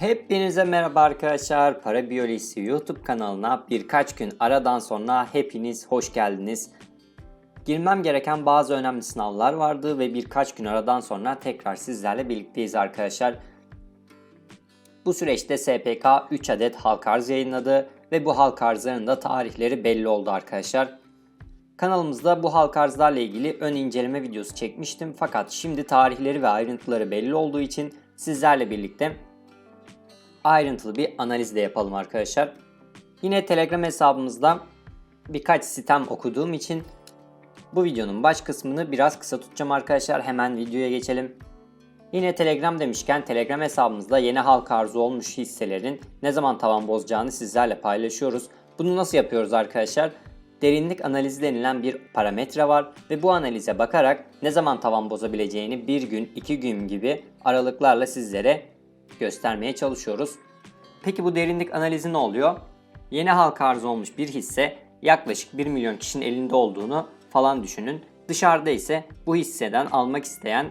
Hepinize merhaba arkadaşlar. Para Biyolojisi YouTube kanalına birkaç gün aradan sonra hepiniz hoş geldiniz. Girmem gereken bazı önemli sınavlar vardı ve birkaç gün aradan sonra tekrar sizlerle birlikteyiz arkadaşlar. Bu süreçte SPK 3 adet halk arz yayınladı ve bu halk arzlarının da tarihleri belli oldu arkadaşlar. Kanalımızda bu halk arzlarla ilgili ön inceleme videosu çekmiştim fakat şimdi tarihleri ve ayrıntıları belli olduğu için sizlerle birlikte ayrıntılı bir analiz de yapalım arkadaşlar. Yine Telegram hesabımızda birkaç sitem okuduğum için bu videonun baş kısmını biraz kısa tutacağım arkadaşlar. Hemen videoya geçelim. Yine Telegram demişken Telegram hesabımızda yeni halka arzu olmuş hisselerin ne zaman tavan bozacağını sizlerle paylaşıyoruz. Bunu nasıl yapıyoruz arkadaşlar? Derinlik analizi denilen bir parametre var ve bu analize bakarak ne zaman tavan bozabileceğini bir gün, iki gün gibi aralıklarla sizlere göstermeye çalışıyoruz. Peki bu derinlik analizi ne oluyor? Yeni halka arz olmuş bir hisse yaklaşık 1 milyon kişinin elinde olduğunu falan düşünün. Dışarıda ise bu hisseden almak isteyen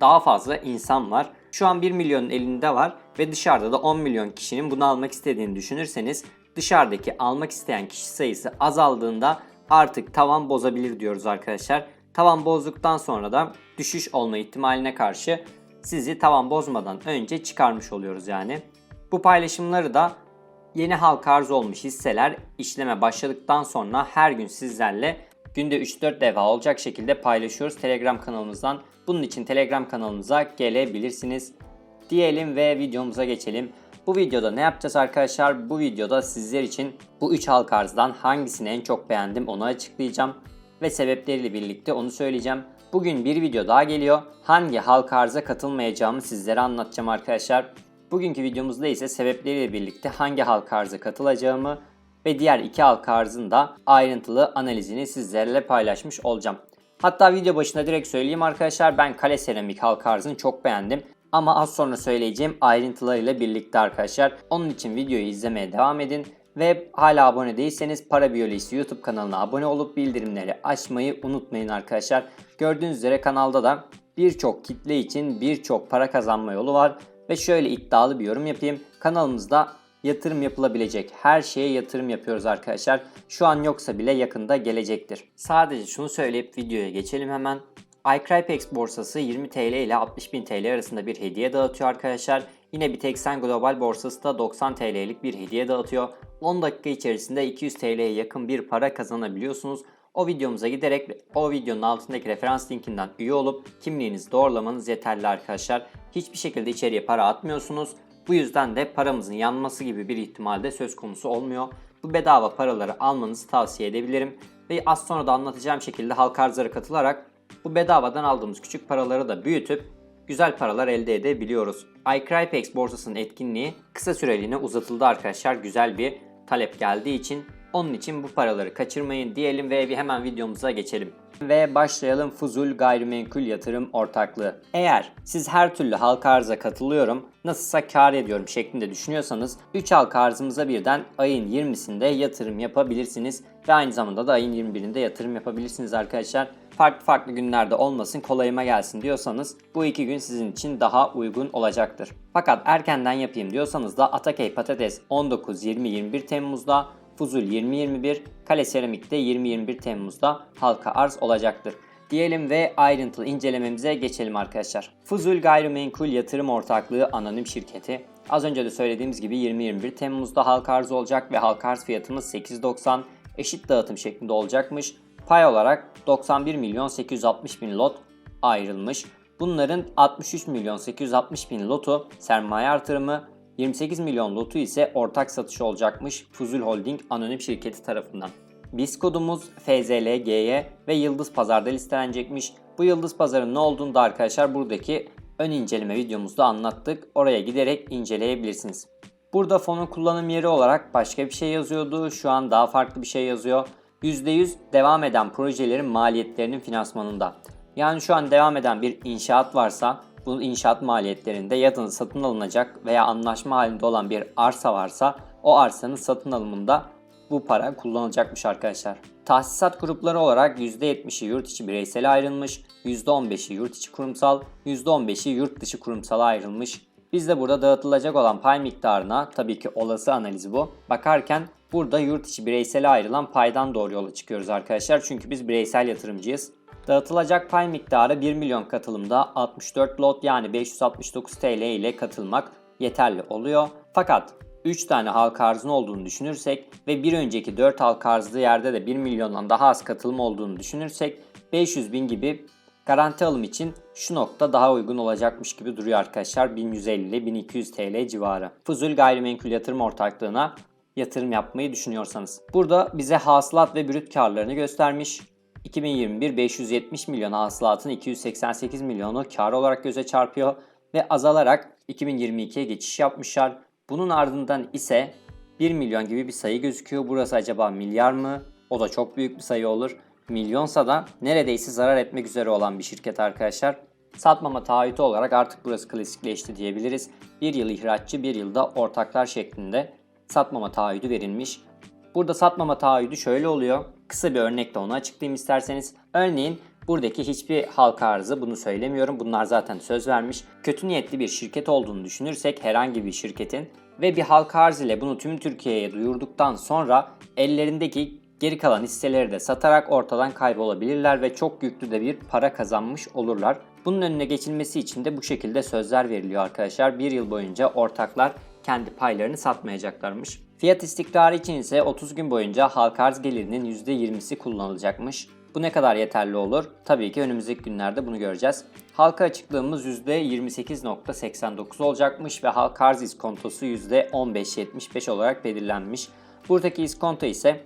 daha fazla insan var. Şu an 1 milyonun elinde var ve dışarıda da 10 milyon kişinin bunu almak istediğini düşünürseniz dışarıdaki almak isteyen kişi sayısı azaldığında artık tavan bozabilir diyoruz arkadaşlar. Tavan bozduktan sonra da düşüş olma ihtimaline karşı sizi tavan bozmadan önce çıkarmış oluyoruz yani. Bu paylaşımları da yeni halka arz olmuş hisseler işleme başladıktan sonra her gün sizlerle günde 3-4 defa olacak şekilde paylaşıyoruz Telegram kanalımızdan. Bunun için Telegram kanalımıza gelebilirsiniz. Diyelim ve videomuza geçelim. Bu videoda ne yapacağız arkadaşlar? Bu videoda sizler için bu 3 halka arzdan hangisini en çok beğendim onu açıklayacağım. Ve sebepleriyle birlikte onu söyleyeceğim. Bugün bir video daha geliyor. Hangi halka arza katılmayacağımı sizlere anlatacağım arkadaşlar. Bugünkü videomuzda ise sebepleriyle birlikte hangi halka arza katılacağımı ve diğer iki halka arzın da ayrıntılı analizini sizlerle paylaşmış olacağım. Hatta video başında direkt söyleyeyim arkadaşlar ben kale seramik halka arzını çok beğendim. Ama az sonra söyleyeceğim ayrıntılarıyla birlikte arkadaşlar. Onun için videoyu izlemeye devam edin. Ve hala abone değilseniz Para Biyolojisi YouTube kanalına abone olup bildirimleri açmayı unutmayın arkadaşlar. Gördüğünüz üzere kanalda da birçok kitle için birçok para kazanma yolu var. Ve şöyle iddialı bir yorum yapayım. Kanalımızda yatırım yapılabilecek her şeye yatırım yapıyoruz arkadaşlar. Şu an yoksa bile yakında gelecektir. Sadece şunu söyleyip videoya geçelim hemen. iCrypex borsası 20 TL ile 60.000 TL arasında bir hediye dağıtıyor arkadaşlar. Yine Bitexen Global borsası da 90 TL'lik bir hediye dağıtıyor. 10 dakika içerisinde 200 TL'ye yakın bir para kazanabiliyorsunuz. O videomuza giderek o videonun altındaki referans linkinden üye olup kimliğinizi doğrulamanız yeterli arkadaşlar. Hiçbir şekilde içeriye para atmıyorsunuz. Bu yüzden de paramızın yanması gibi bir ihtimalde söz konusu olmuyor. Bu bedava paraları almanızı tavsiye edebilirim. Ve az sonra da anlatacağım şekilde halka arzlara katılarak bu bedavadan aldığımız küçük paraları da büyütüp güzel paralar elde edebiliyoruz. iCrypex borsasının etkinliği kısa süreliğine uzatıldı arkadaşlar. Güzel bir talep geldiği için onun için bu paraları kaçırmayın diyelim ve hemen videomuza geçelim. Ve başlayalım Fuzul Gayrimenkul Yatırım Ortaklığı. Eğer siz her türlü halka arza katılıyorum, nasılsa kar ediyorum şeklinde düşünüyorsanız 3 halka arzımıza birden ayın 20'sinde yatırım yapabilirsiniz. Ve aynı zamanda da ayın 21'inde yatırım yapabilirsiniz arkadaşlar. Farklı farklı günlerde olmasın kolayıma gelsin diyorsanız bu iki gün sizin için daha uygun olacaktır. Fakat erkenden yapayım diyorsanız da Atakey Patates 19-20-21 Temmuz'da Fuzul 2021, Kale Seramik'te 20-21 Temmuz'da halka arz olacaktır. Diyelim ve ayrıntılı incelememize geçelim arkadaşlar. Fuzul Gayrimenkul Yatırım Ortaklığı Anonim Şirketi. Az önce de söylediğimiz gibi 20-21 Temmuz'da halka arz olacak ve halka arz fiyatımız 8.90 eşit dağıtım şeklinde olacakmış. Pay olarak 91 milyon 860 bin lot ayrılmış. Bunların 63 milyon 860 bin lotu sermaye artırımı, 28 milyon lotu ise ortak satış olacakmış Fuzul Holding anonim şirketi tarafından. BIS kodumuz FZLG'ye ve Yıldız Pazar'da listelenecekmiş. Bu Yıldız Pazar'ın ne olduğunu da arkadaşlar buradaki ön inceleme videomuzda anlattık. Oraya giderek inceleyebilirsiniz. Burada fonun kullanım yeri olarak başka bir şey yazıyordu. Şu an daha farklı bir şey yazıyor. %100 devam eden projelerin maliyetlerinin finansmanında. Yani şu an devam eden bir inşaat varsa bu inşaat maliyetlerinde ya satın alınacak veya anlaşma halinde olan bir arsa varsa o arsanın satın alımında bu para kullanılacakmış arkadaşlar. Tahsisat grupları olarak %70'i yurt içi bireysel ayrılmış, %15'i yurt içi kurumsal, %15'i yurt dışı kurumsala ayrılmış. Biz de burada dağıtılacak olan pay miktarına tabii ki olası analiz bu. Bakarken burada yurt içi bireysele ayrılan paydan doğru yola çıkıyoruz arkadaşlar. Çünkü biz bireysel yatırımcıyız. Dağıtılacak pay miktarı 1 milyon katılımda 64 lot yani 569 TL ile katılmak yeterli oluyor. Fakat 3 tane halka arzın olduğunu düşünürsek ve bir önceki 4 halka arzlı yerde de 1 milyondan daha az katılım olduğunu düşünürsek 500 bin gibi garanti alım için şu nokta daha uygun olacakmış gibi duruyor arkadaşlar. 1150-1200 TL civarı. Fuzul gayrimenkul yatırım ortaklığına yatırım yapmayı düşünüyorsanız. Burada bize hasılat ve brüt karlarını göstermiş. 2021 570 milyon hasılatın 288 milyonu kar olarak göze çarpıyor ve azalarak 2022'ye geçiş yapmışlar. Bunun ardından ise 1 milyon gibi bir sayı gözüküyor. Burası acaba milyar mı? O da çok büyük bir sayı olur. Milyonsa da neredeyse zarar etmek üzere olan bir şirket arkadaşlar. Satmama taahhütü olarak artık burası klasikleşti diyebiliriz. Bir yıl ihraççı, bir yılda ortaklar şeklinde satmama taahhüdü verilmiş. Burada satmama taahhüdü şöyle oluyor. Kısa bir örnekle onu açıklayayım isterseniz. Örneğin buradaki hiçbir halka arzı bunu söylemiyorum. Bunlar zaten söz vermiş. Kötü niyetli bir şirket olduğunu düşünürsek herhangi bir şirketin ve bir halka arz ile bunu tüm Türkiye'ye duyurduktan sonra ellerindeki geri kalan hisseleri de satarak ortadan kaybolabilirler ve çok yüklü de bir para kazanmış olurlar. Bunun önüne geçilmesi için de bu şekilde sözler veriliyor arkadaşlar. Bir yıl boyunca ortaklar kendi paylarını satmayacaklarmış. Fiyat istikrarı için ise 30 gün boyunca halka arz gelirinin %20'si kullanılacakmış. Bu ne kadar yeterli olur? Tabii ki önümüzdeki günlerde bunu göreceğiz. Halka açıklığımız %28.89 olacakmış ve halka arz iskontosu %15.75 olarak belirlenmiş. Buradaki iskonto ise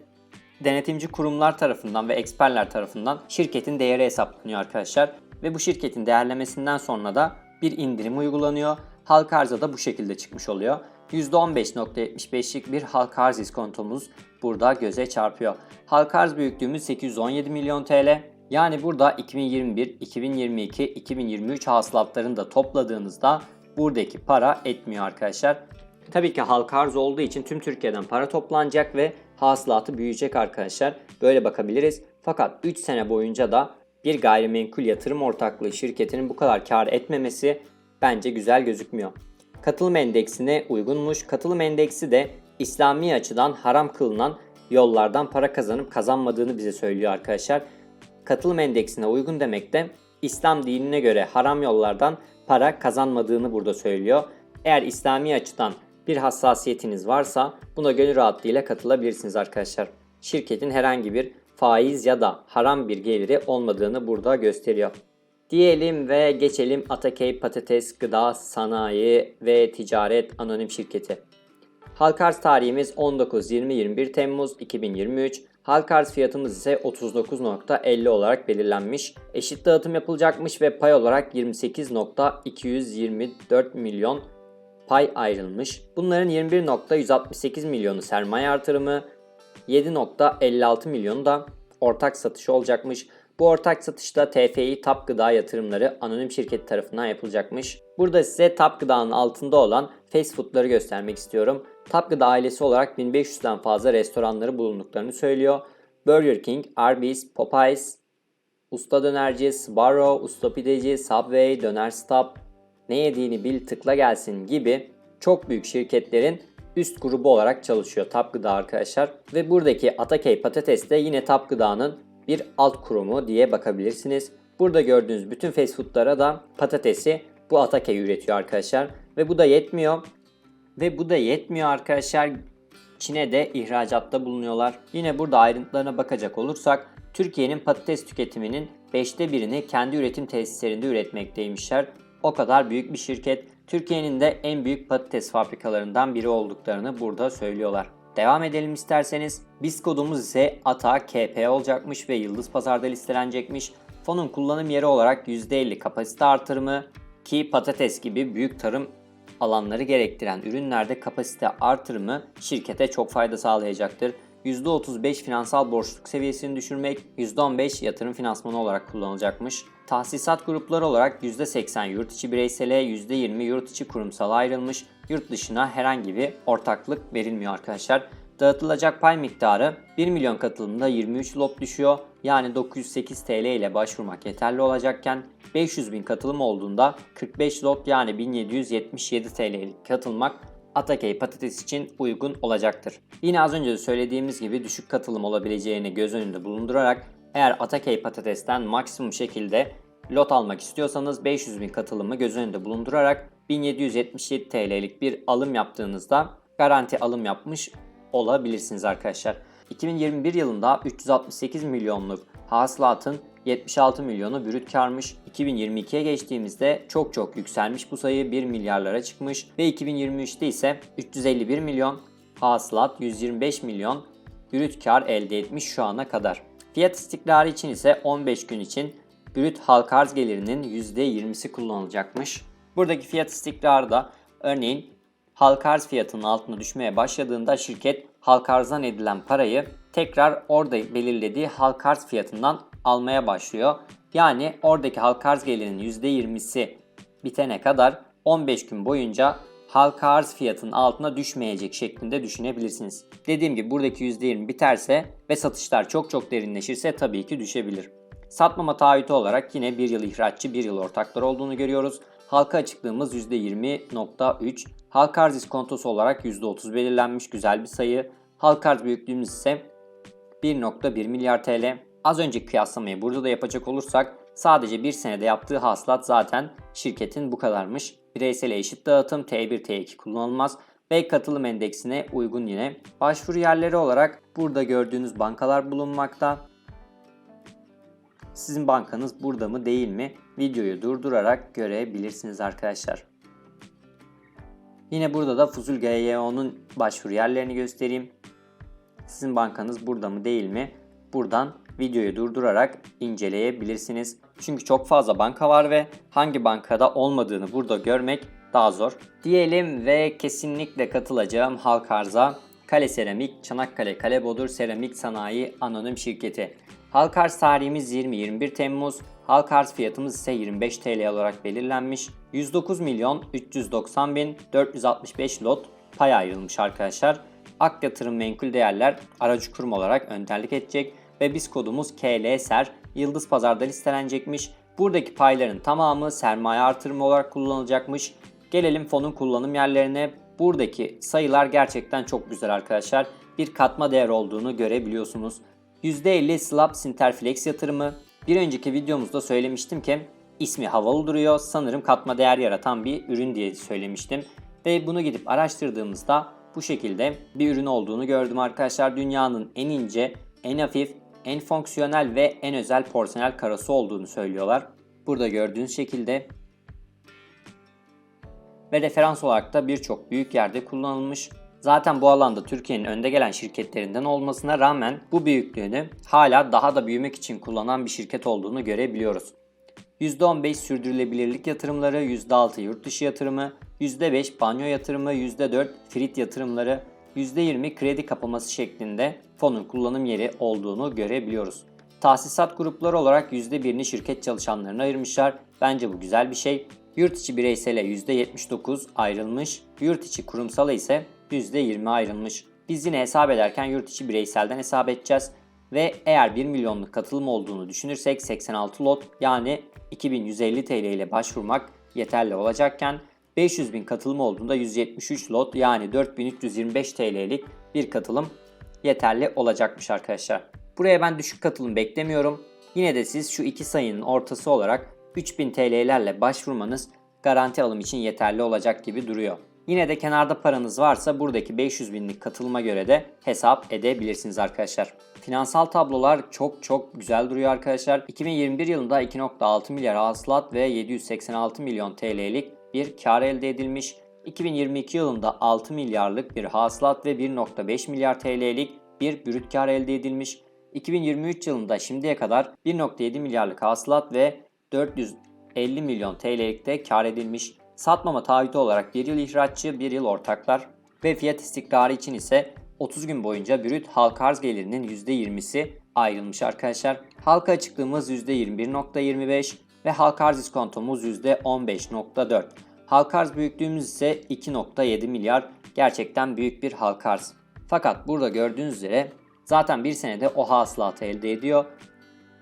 denetimci kurumlar tarafından ve eksperler tarafından şirketin değeri hesaplanıyor arkadaşlar. Ve bu şirketin değerlemesinden sonra da bir indirim uygulanıyor. Halka arza da bu şekilde çıkmış oluyor. %15.75'lik bir halka arz iskontomuz burada göze çarpıyor. Halka arz büyüklüğümüz 817 milyon TL. Yani burada 2021, 2022, 2023 hasılatlarını da topladığınızda buradaki para etmiyor arkadaşlar. Tabii ki halka arz olduğu için tüm Türkiye'den para toplanacak ve hasılatı büyüyecek arkadaşlar. Böyle bakabiliriz. Fakat 3 sene boyunca da bir gayrimenkul yatırım ortaklığı şirketinin bu kadar kar etmemesi bence güzel gözükmüyor. Katılım endeksine uygunmuş. Katılım endeksi de İslami açıdan haram kılınan yollardan para kazanıp kazanmadığını bize söylüyor arkadaşlar. Katılım endeksine uygun demek de İslam dinine göre haram yollardan para kazanmadığını burada söylüyor. Eğer İslami açıdan bir hassasiyetiniz varsa buna gönül rahatlığıyla katılabilirsiniz arkadaşlar. Şirketin herhangi bir faiz ya da haram bir geliri olmadığını burada gösteriyor. Diyelim ve geçelim Atakey Patates Gıda Sanayi ve Ticaret Anonim Şirketi. Halka arz tarihimiz 19-20-21 Temmuz 2023. Halka arz fiyatımız ise 39.50 olarak belirlenmiş. Eşit dağıtım yapılacakmış ve pay olarak 28.224 milyon pay ayrılmış. Bunların 21.168 milyonu sermaye artırımı, 7.56 milyonu da ortak satışı olacakmış. Bu ortak satışta TFI Tap Gıda yatırımları anonim şirket tarafından yapılacakmış. Burada size Tap Gıda'nın altında olan fast foodları göstermek istiyorum. Tap Gıda ailesi olarak 1500'den fazla restoranları bulunduklarını söylüyor. Burger King, Arby's, Popeyes, Usta Dönerci, Sbarro, Usta Pideci, Subway, Döner Stop, ne yediğini bil tıkla gelsin gibi çok büyük şirketlerin üst grubu olarak çalışıyor Tap Gıda arkadaşlar. Ve buradaki Atakey Patates de yine Tap Gıda'nın bir alt kurumu diye bakabilirsiniz. Burada gördüğünüz bütün fast foodlara da patatesi bu Atakey üretiyor arkadaşlar. Ve bu da yetmiyor. Ve bu da yetmiyor arkadaşlar. Çin'e de ihracatta bulunuyorlar. Yine burada ayrıntılarına bakacak olursak Türkiye'nin patates tüketiminin 5'te birini kendi üretim tesislerinde üretmekteymişler. O kadar büyük bir şirket. Türkiye'nin de en büyük patates fabrikalarından biri olduklarını burada söylüyorlar. Devam edelim isterseniz. BIST kodumuz ise ATA KP olacakmış ve Yıldız Pazar'da listelenecekmiş. Fonun kullanım yeri olarak %50 kapasite artırımı ki patates gibi büyük tarım alanları gerektiren ürünlerde kapasite artırımı şirkete çok fayda sağlayacaktır. %35 finansal borçluk seviyesini düşürmek, %15 yatırım finansmanı olarak kullanılacakmış. Tahsisat grupları olarak %80 yurt içi bireysele, %20 yurt içi kurumsala ayrılmış. Yurt dışına herhangi bir ortaklık verilmiyor arkadaşlar. Dağıtılacak pay miktarı 1 milyon katılımda 23 lot düşüyor. Yani 908 TL ile başvurmak yeterli olacakken 500 bin katılım olduğunda 45 lot yani 1777 TL'lik katılmak Atakey patates için uygun olacaktır. Yine az önce de söylediğimiz gibi düşük katılım olabileceğini göz önünde bulundurarak eğer Atakey patatesten maksimum şekilde lot almak istiyorsanız 500 bin katılımı göz önünde bulundurarak 1777 TL'lik bir alım yaptığınızda garanti alım yapmış olabilirsiniz arkadaşlar. 2021 yılında 368 milyonluk hasılatın 76 milyonu brüt karmış. 2022'ye geçtiğimizde çok çok yükselmiş bu sayı 1 milyarlara çıkmış ve 2023'te ise 351 milyon hasılat 125 milyon brüt kar elde etmiş şu ana kadar. Fiyat istikrarı için ise 15 gün için brüt halka arz gelirinin %20'si kullanılacakmış. Buradaki fiyat istikrarı da örneğin halka arz fiyatının altına düşmeye başladığında şirket halka arzdan edilen parayı tekrar orada belirlediği halka arz fiyatından almaya başlıyor. Yani oradaki halka arz gelirinin %20'si bitene kadar 15 gün boyunca halka arz fiyatının altına düşmeyecek şeklinde düşünebilirsiniz. Dediğim gibi buradaki %20 biterse ve satışlar çok çok derinleşirse tabii ki düşebilir. Satmama taahhütü olarak yine 1 yıl ihraççı 1 yıl ortaklar olduğunu görüyoruz. Halka açıklığımız %20.3, halka arz iskontosu olarak %30 belirlenmiş güzel bir sayı. Halka arz büyüklüğümüz ise 1.1 milyar TL. Az önceki kıyaslamayı burada da yapacak olursak sadece bir senede yaptığı hasılat zaten şirketin bu kadarmış. Bireysel eşit dağıtım T1 T2 kullanılmaz ve katılım endeksine uygun yine. Başvuru yerleri olarak burada gördüğünüz bankalar bulunmakta. Sizin bankanız burada mı değil mi? Videoyu durdurarak görebilirsiniz arkadaşlar. Yine burada da Fuzul GYO'nun başvuru yerlerini göstereyim. Sizin bankanız burada mı değil mi? Buradan videoyu durdurarak inceleyebilirsiniz. Çünkü çok fazla banka var ve hangi bankada olmadığını burada görmek daha zor. Diyelim ve kesinlikle katılacağım halk arza Kale Seramik, Çanakkale Kale Bodur Seramik Sanayi Anonim Şirketi. Halk arz tarihimiz 20-21 Temmuz, halk arz fiyatımız ise 25 TL olarak belirlenmiş. 109 milyon 390 bin 465 lot pay ayrılmış arkadaşlar. Ak Yatırım Menkul Değerler aracı kurum olarak önderlik edecek ve biz kodumuz KLSER Yıldız Pazar'da listelenecekmiş. Buradaki payların tamamı sermaye artırımı olarak kullanılacakmış. Gelelim fonun kullanım yerlerine. Buradaki sayılar gerçekten çok güzel arkadaşlar. Bir katma değer olduğunu görebiliyorsunuz. %50 Slab Sinterflex yatırımı. Bir önceki videomuzda söylemiştim ki ismi havalı duruyor. Sanırım katma değer yaratan bir ürün diye söylemiştim. Ve bunu gidip araştırdığımızda bu şekilde bir ürün olduğunu gördüm arkadaşlar. Dünyanın en ince, en hafif, en fonksiyonel ve en özel porselen karası olduğunu söylüyorlar. Burada gördüğünüz şekilde ve referans olarak da birçok büyük yerde kullanılmış. Zaten bu alanda Türkiye'nin önde gelen şirketlerinden olmasına rağmen bu büyüklüğünü hala daha da büyümek için kullanan bir şirket olduğunu görebiliyoruz. %15 sürdürülebilirlik yatırımları, %6 yurt dışı yatırımı, %5 banyo yatırımı, %4 frit yatırımları, %20 kredi kapaması şeklinde fonun kullanım yeri olduğunu görebiliyoruz. Tahsisat grupları olarak %1'ini şirket çalışanlarına ayırmışlar. Bence bu güzel bir şey. Yurt içi bireysele %79 ayrılmış, yurt içi kurumsala ise %20 ayrılmış. Biz yine hesap ederken yurt içi bireyselden hesap edeceğiz. Ve eğer 1 milyonluk katılım olduğunu düşünürsek 86 lot yani 2150 TL ile başvurmak yeterli olacakken 500 bin katılım olduğunda 173 lot yani 4325 TL'lik bir katılım yeterli olacakmış arkadaşlar. Buraya ben düşük katılım beklemiyorum. Yine de siz şu iki sayının ortası olarak 3000 TL'lerle başvurmanız garanti alım için yeterli olacak gibi duruyor. Yine de kenarda paranız varsa buradaki 500 binlik katılıma göre de hesap edebilirsiniz arkadaşlar. Finansal tablolar çok çok güzel duruyor arkadaşlar. 2021 yılında 2.6 milyar hasılat ve 786 milyon TL'lik bir kar elde edilmiş. 2022 yılında 6 milyarlık bir hasılat ve 1.5 milyar TL'lik bir brüt kar elde edilmiş. 2023 yılında şimdiye kadar 1.7 milyarlık hasılat ve 450 milyon TL'lik de kar edilmiş. Satmama taahhütü olarak 1 yıl ihraççı, 1 yıl ortaklar ve fiyat istikrarı için ise 30 gün boyunca brüt halka arz gelirinin %20'si ayrılmış arkadaşlar. Halka açıklığımız %21.25 ve halka arz iskontomuz %15.4. Halka arz büyüklüğümüz ise 2.7 milyar. Gerçekten büyük bir halka arz. Fakat burada gördüğünüz üzere zaten bir senede o hasılatı elde ediyor.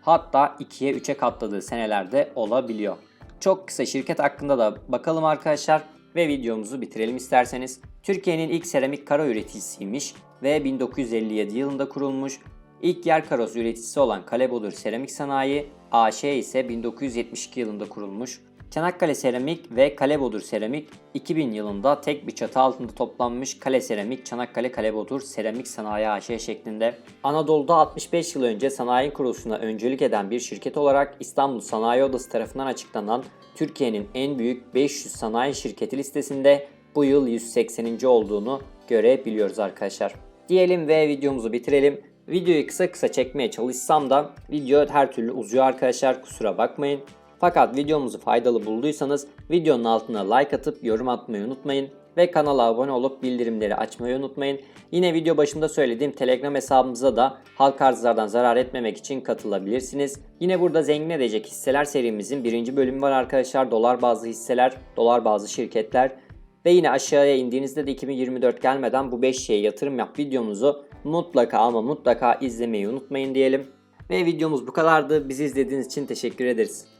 Hatta 2'ye 3'e katladığı senelerde olabiliyor. Çok kısa şirket hakkında da bakalım arkadaşlar ve videomuzu bitirelim isterseniz. Türkiye'nin ilk seramik karo üreticisiymiş ve 1957 yılında kurulmuş. İlk yer karosu üreticisi olan Kalebodur Seramik Sanayi AŞ ise 1972 yılında kurulmuş. Çanakkale Seramik ve Kalebodur Seramik 2000 yılında tek bir çatı altında toplanmış Kale Seramik, Çanakkale Kalebodur Seramik Sanayi AŞ şeklinde. Anadolu'da 65 yıl önce sanayi kuruluşuna öncülük eden bir şirket olarak İstanbul Sanayi Odası tarafından açıklanan Türkiye'nin en büyük 500 sanayi şirketi listesinde bu yıl 180. olduğunu görebiliyoruz arkadaşlar. Diyelim ve videomuzu bitirelim. Videoyu kısa kısa çekmeye çalışsam da video her türlü uzuyor arkadaşlar kusura bakmayın. Fakat videomuzu faydalı bulduysanız videonun altına like atıp yorum atmayı unutmayın ve kanala abone olup bildirimleri açmayı unutmayın. Yine video başında söylediğim Telegram hesabımıza da halk arzlardan zarar etmemek için katılabilirsiniz. Yine burada zengin edecek hisseler serimizin birinci bölümü var arkadaşlar. Dolar bazlı hisseler, dolar bazlı şirketler. Ve yine aşağıya indiğinizde de 2024 gelmeden bu 5 şeye yatırım yap videomuzu mutlaka ama mutlaka izlemeyi unutmayın diyelim. Ve videomuz bu kadardı. Bizi izlediğiniz için teşekkür ederiz.